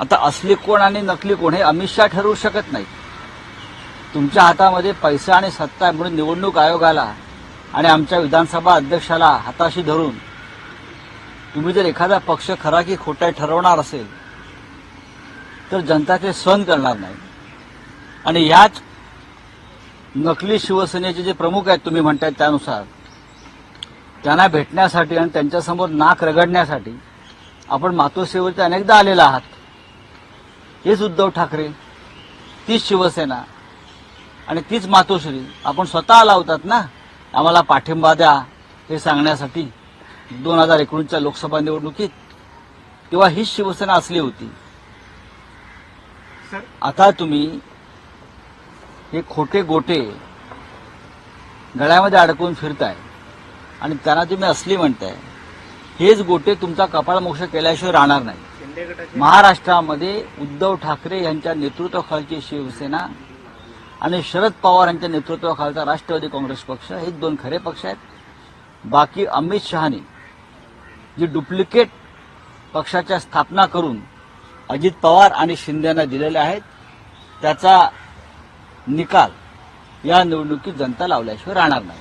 आता असली कोण आणि नकली कोण हे अमित शहा ठरवू शकत नाही. तुमच्या हातामध्ये पैसा आणि सत्ता आहे म्हणून निवडणूक आयोगाला आणि आमच्या विधानसभा अध्यक्षाला हाताशी धरून. तुम्ही जर एखादा पक्ष खरा की खोटा ठरवणार असेल तर जनता ते सहन करणार नाही. आणि याच नकली शिवसेनेचे जे प्रमुख आहेत तुम्ही म्हणताय त्यानुसार त्यांना भेटण्यासाठी आणि त्यांच्यासमोर नाक रगडण्यासाठी आपण मातोश्रीवरती अनेकदा आलेला आहात. हेच उद्धव ठाकरे तीच शिवसेना आणि तीच मातोश्री. आपण स्वतः आला होतात ना? आम्हाला पाठिंबा द्या हे सांगण्यासाठी दोन हजार एकोणीसच्या लोकसभा निवडणुकीत. तेव्हा हीच शिवसेना असली होती. सर. आता तुम्ही हे खोटे गोटे गळ्यामध्ये अडकवून फिरताय आणि त्यांना तुम्ही असली म्हणताय. हेच गोटे तुमचा कपाळमोक्ष केल्याशिवाय राहणार नाही. महाराष्ट्रामध्ये उद्धव ठाकरे यांच्या नेतृत्वाखालची शिवसेना आणि शरद पवार यांच्या नेतृत्वाखालचा राष्ट्रवादी काँग्रेस पक्ष हे दोन खरे पक्ष आहेत. बाकी अमित शहाने जी डुप्लिकेट पक्षाच्या स्थापना करून अजित पवार आणि शिंदेना दिलेले आहेत त्याचा निकाल या निवडणुकीत जनता लावल्याशिवाय राहणार नाही.